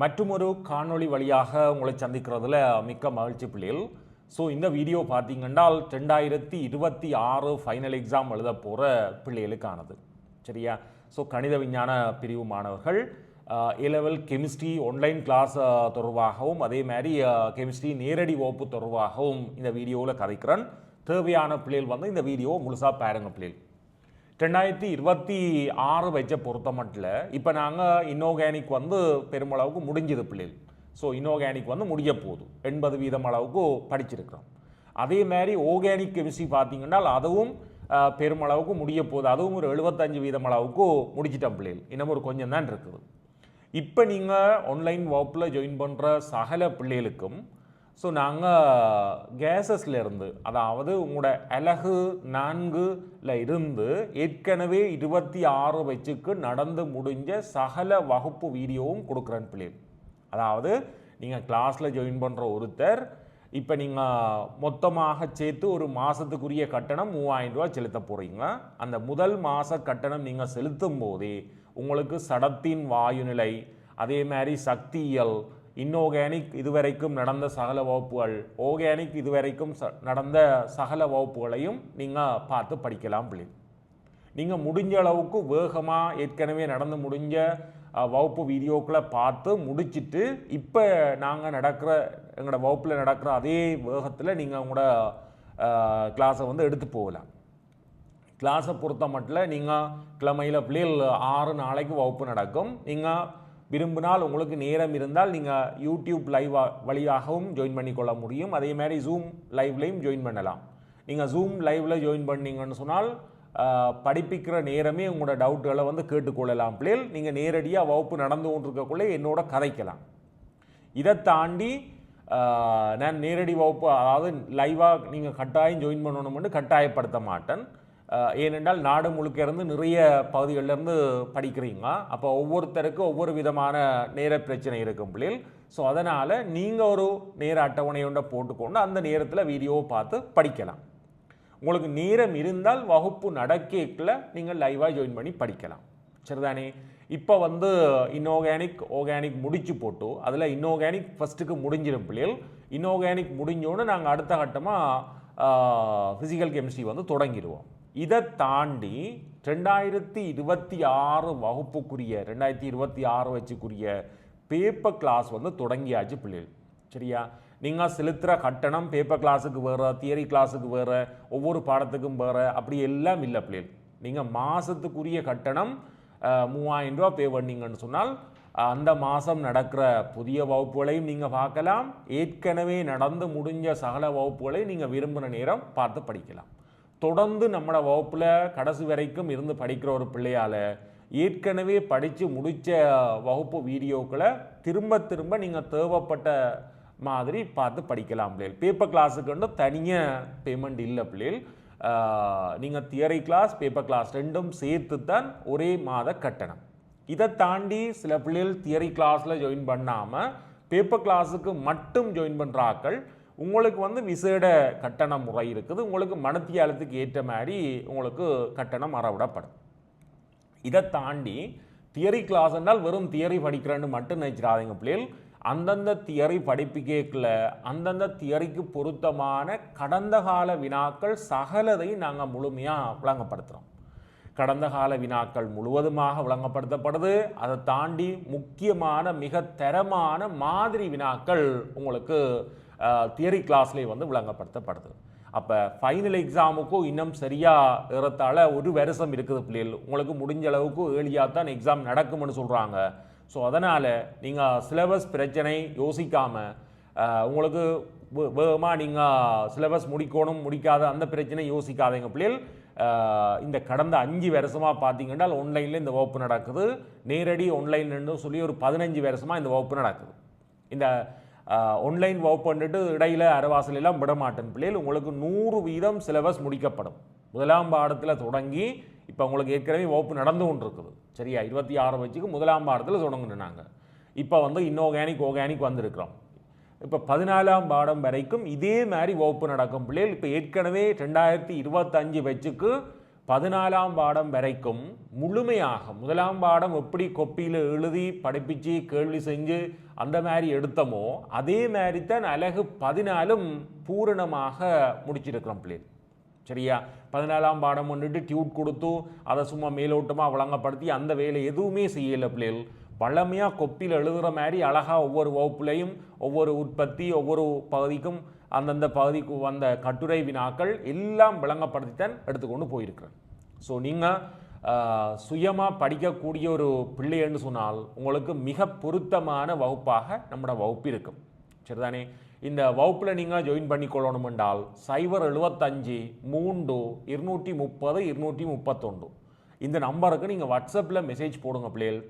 மற்றொரு காணொளி வழியாக உங்களை சந்திக்கிறதுல மிக்க மகிழ்ச்சி பிள்ளைகள். ஸோ இந்த வீடியோ பார்த்தீங்கன்னா ரெண்டாயிரத்தி இருபத்தி ஆறு ஃபைனல் எக்ஸாம் எழுத போகிற பிள்ளைகளுக்கானது. சரியா? ஸோ கணித விஞ்ஞான பிரிவு மாணவர்கள் ஏலெவல் கெமிஸ்ட்ரி ஆன்லைன் கிளாஸ் தொடர்பாகவும் அதே மாதிரி கெமிஸ்ட்ரி நேரடி வகுப்பு தொடர்பாகவும் இந்த வீடியோவில் கதைக்கிறேன். தேவையான பிள்ளைகள் வந்து இந்த வீடியோ முழுசாக பாருங்கள் பிள்ளைகள். ரெண்டாயிரத்தி இருபத்தி ஆறு வச்ச பொறுத்த மட்டும் இப்போ நாங்கள் இன்ஆர்கானிக் வந்து பெருமளவுக்கு முடிஞ்சது பிள்ளைகள். ஸோ இன்ஆர்கானிக் வந்து முடிய போகுது. எண்பது வீதம் அளவுக்கு படிச்சிருக்கிறோம். அதே மாதிரி ஆர்கானிக் கெமிஸ்ட்ரி பார்த்தீங்கன்னா அதுவும் பெருமளவுக்கு முடிய போகுது. அதுவும் ஒரு எழுபத்தஞ்சு வீதம் அளவுக்கு முடிச்சிட்டோம் பிள்ளைகள். இன்னும் ஒரு கொஞ்சம் தான் இருக்குது. இப்போ நீங்கள் ஆன்லைன் வகுப்பில் ஜாயின் பண்ணுற சகல பிள்ளைகளுக்கும் ஸோ நாங்கள் கேஸஸ்லேருந்து அதாவது உங்களோட அலகு நான்குல இருந்து ஏற்கனவே இருபத்தி ஆறு வச்சுக்கு நடந்து முடிஞ்ச சகல வகுப்பு வீடியோவும் கொடுக்குறேன் பிள்ளை அதாவது நீங்கள் கிளாஸில் ஜாயின் பண்ணுற ஒருத்தர் இப்போ நீங்கள் மொத்தமாக சேர்த்து ஒரு மாதத்துக்குரிய கட்டணம் மூவாயிரம் ரூபா செலுத்த போகிறீங்க அந்த முதல் மாத கட்டணம் நீங்கள் செலுத்தும் போதே உங்களுக்கு சடத்தின் வாயுநிலை அதே மாதிரி சக்தியியல் இன்ஆர்கானிக் இதுவரைக்கும் நடந்த சகல வகுப்புகள் ஆர்கானிக் இதுவரைக்கும் ச நடந்த சகல வகுப்புகளையும் நீங்கள் பார்த்து படிக்கலாம் பிள்ளை. நீங்கள் முடிஞ்ச அளவுக்கு வேகமாக ஏற்கனவே நடந்து முடிஞ்ச வகுப்பு வீடியோக்களை பார்த்து முடிச்சிட்டு இப்போ நாங்கள் நடக்கிற எங்களோட வகுப்பில் நடக்கிற அதே வேகத்தில் நீங்கள் உங்களோட கிளாஸை வந்து எடுத்து போகலாம். கிளாஸை பொறுத்த மட்டும் நீங்கள் கிழமையில் பிள்ளைகள் ஆறு நாளைக்கு வகுப்பு நடக்கும். நீங்கள் விரும்பினால் உங்களுக்கு நேரம் இருந்தால் நீங்கள் யூடியூப் லைவ் வழியாகவும் ஜாயின் பண்ணிக்கொள்ள முடியும். அதே மாதிரி ஜூம் லைவ்லையும் ஜாயின் பண்ணலாம். நீங்கள் ஜூம் லைவில் ஜாயின் பண்ணீங்கன்னு சொன்னால் படிப்பிக்கிற நேரமே உங்களோட டவுட்டுகளை வந்து கேட்டுக்கொள்ளலாம். பிள்ளைகள் நீங்கள் நேரடியாக வகுப்பு நடந்து கொண்டிருக்கக்குள்ளே என்னோட கதைக்கலாம். இதை தாண்டி நான் நேரடி வகுப்பு அதாவது லைவாக நீங்கள் கட்டாயம் ஜாயின் பண்ணணும்னு கட்டாயப்படுத்த மாட்டேன். ஏனென்றால் நாடு முழுக்க இருந்து நிறைய பகுதிகளிலிருந்து படிக்கிறீங்க. அப்போ ஒவ்வொருத்தருக்கும் ஒவ்வொரு விதமான நேர பிரச்சனை இருக்கும் பிள்ளைகள். ஸோ அதனால் நீங்கள் ஒரு நேர அட்டவணை ஒன்றை போட்டுக்கொண்டு அந்த நேரத்தில் வீடியோவை பார்த்து படிக்கலாம். உங்களுக்கு நேரம் இருந்தால் வகுப்பு நடக்கல நீங்கள் லைவாக ஜாயின் பண்ணி படிக்கலாம். சரிதானே? இப்போ வந்து இன்ஆர்கானிக் ஆர்கானிக் முடிச்சு போட்டு அதில் இன்ஆர்கானிக் ஃபஸ்ட்டுக்கு முடிஞ்சிடும் பிள்ளைகள். இன்ஆர்கானிக் முடிஞ்சோன்னு நாங்கள் அடுத்த கட்டமாக ஃபிசிக்கல் கெமிஸ்ட்ரி வந்து தொடங்கிடுவோம். இதை தாண்டி ரெண்டாயிரத்தி இருபத்தி ஆறு வகுப்புக்குரிய ரெண்டாயிரத்தி இருபத்தி ஆறு வச்சுக்குரிய பேப்பர் கிளாஸ் வந்து தொடங்கியாச்சு பிள்ளைகள். சரியா? நீங்கள் செலுத்துகிற கட்டணம் பேப்பர் கிளாஸுக்கு வேறு தியரி கிளாஸுக்கு வேறு ஒவ்வொரு பாடத்துக்கும் வேறு அப்படி எல்லாம் இல்லை பிள்ளைகள். நீங்கள் மாதத்துக்குரிய கட்டணம் மூவாயிரம் ரூபா பே பண்ணீங்கன்னு சொன்னால் அந்த மாதம் நடக்கிற புதிய வகுப்புகளையும் நீங்கள் பார்க்கலாம். ஏற்கனவே நடந்து முடிஞ்ச சகல வகுப்புகளையும் நீங்கள் விரும்புகிற நேரம் பார்த்து படிக்கலாம். தொடர்ந்து நம்மளோட வகுப்பில் கடைசி வரைக்கும் இருந்து படிக்கிற ஒரு பிள்ளையால் ஏற்கனவே படித்து முடித்த வகுப்பு வீடியோக்களை திரும்ப திரும்ப நீங்கள் தேவைப்பட்ட மாதிரி பார்த்து படிக்கலாம் பிள்ளைகள். பேப்பர் கிளாஸுக்கு தனியாக பேமெண்ட் இல்லை பிள்ளைகள். நீங்கள் தியரி கிளாஸ் பேப்பர் கிளாஸ் ரெண்டும் சேர்த்து தான் ஒரே மாத கட்டணம். இதை தாண்டி சில பிள்ளைகள் தியரி கிளாஸில் ஜாயின் பண்ணாமல் பேப்பர் கிளாஸுக்கு மட்டும் ஜாயின் பண்ணுற ஆக்கள் உங்களுக்கு வந்து விசேட கட்டண முறை இருக்குது. உங்களுக்கு மனத்தியாலத்துக்கு ஏற்ற மாதிரி உங்களுக்கு கட்டணம் அறவிடப்படும். இதை தாண்டி தியரி கிளாஸ் என்றால் வெறும் தியரி படிக்கிறேன்னு மட்டும் நினைச்சிடாதீங்க பிள்ளைகள். அந்தந்த தியரி படிப்பிக்கல அந்தந்த தியரிக்கு பொருத்தமான கடந்த கால வினாக்கள் சகலதையும் நாங்கள் முழுமையாக விளங்கப்படுத்துகிறோம் கடந்த கால வினாக்கள் முழுவதுமாக விளங்கப்படுத்தப்படுது. அதை தாண்டி முக்கியமான மிக தரமான மாதிரி வினாக்கள் உங்களுக்கு தியரி கிளாஸ்லேயே வந்து விளங்கப்படுத்தப்படுது. அப்போ ஃபைனல் எக்ஸாமுக்கும் இன்னும் சரியாக ஏறத்தாழ ஒரு வருஷம் இருக்குது பிள்ளைகள். உங்களுக்கு முடிஞ்ச அளவுக்கு ஏழியாக தான் எக்ஸாம் நடக்கும்னு சொல்கிறாங்க ஸோ அதனால் நீங்கள் சிலபஸ் பிரச்சனை யோசிக்காமல் உங்களுக்கு வேகமாக நீங்கள் சிலபஸ் முடிக்கணும் முடிக்காத அந்த பிரச்சனை யோசிக்காதீங்க பிள்ளைகள். இந்த கடந்த அஞ்சு வருஷமாக பார்த்தீங்கன்னா ஆன்லைனில் இந்த வகுப்பு நடக்குது. நேரடி ஆன்லைன் சொல்லி ஒரு பதினஞ்சு வருஷமாக இந்த வகுப்பு நடக்குது. இந்த ஆன்லைன் வகுப்பு பண்ணிட்டு இடையில அரைவாசல் விடமாட்டேன் விட மாட்டேன் பிள்ளைகள். உங்களுக்கு நூறு வீதம் சிலபஸ் முடிக்கப்படும். முதலாம் பாடத்தில் தொடங்கி இப்போ உங்களுக்கு ஏற்கனவே வகுப்பு நடந்து கொண்டிருக்குது. சரியா? இருபத்தி ஆறு வச்சுக்கு முதலாம் பாடத்தில் தொடங்கினாங்க. இப்போ வந்து இன்ஆர்கானிக் ஆர்கானிக் வந்திருக்கிறோம். இப்போ பதினாலாம் பாடம் வரைக்கும் இதே மாதிரி வகுப்பு நடக்கும் பிள்ளைகள். இப்போ ஏற்கனவே ரெண்டாயிரத்தி இருபத்தஞ்சு வச்சுக்கு பதினாலாம் பாடம் வரைக்கும் முழுமையாக முதலாம் பாடம் எப்படி கொப்பியில் எழுதி படிப்பிச்சு கேள்வி செஞ்சு அந்த மாதிரி எடுத்தோமோ அதே மாதிரி தான் அழகு பதினாலும் பூரணமாக முடிச்சிருக்கிறோம் பிள்ளைகள். சரியா? பதினாலாம் பாடம் வந்துட்டு டியூட் கொடுத்து அதை சும்மா மேலோட்டமாக வழங்கப்படுத்தி அந்த வேலை எதுவுமே செய்யலை பிள்ளைகள். பழமையாக கொப்பியில் எழுதுகிற மாதிரி அழகாக ஒவ்வொரு வகுப்புலையும் ஒவ்வொரு உற்பத்தி ஒவ்வொரு பகுதிக்கும் அந்தந்த பகுதிக்கு வந்த கட்டுரை வினாக்கள் எல்லாம் விளங்கப்படுத்தித்தான் எடுத்துக்கொண்டு போயிருக்கிறேன். ஸோ நீங்கள் சுயமாக படிக்கக்கூடிய ஒரு பிள்ளைன்னு சொன்னால் உங்களுக்கு மிக பொருத்தமான வகுப்பாக நம்மளோட வகுப்பு இருக்கும். சரிதானே? இந்த வகுப்பில் நீங்கள் ஜாயின் பண்ணிக்கொள்ளணும் என்றால் சைபர் எழுபத்தஞ்சு மூன்று இருநூற்றி முப்பது இருநூற்றி முப்பத்தொன்று. இந்த நம்பருக்கு நீங்கள் வாட்ஸ்அப்பில் மெசேஜ் போடுங்க பிள்ளைகள்.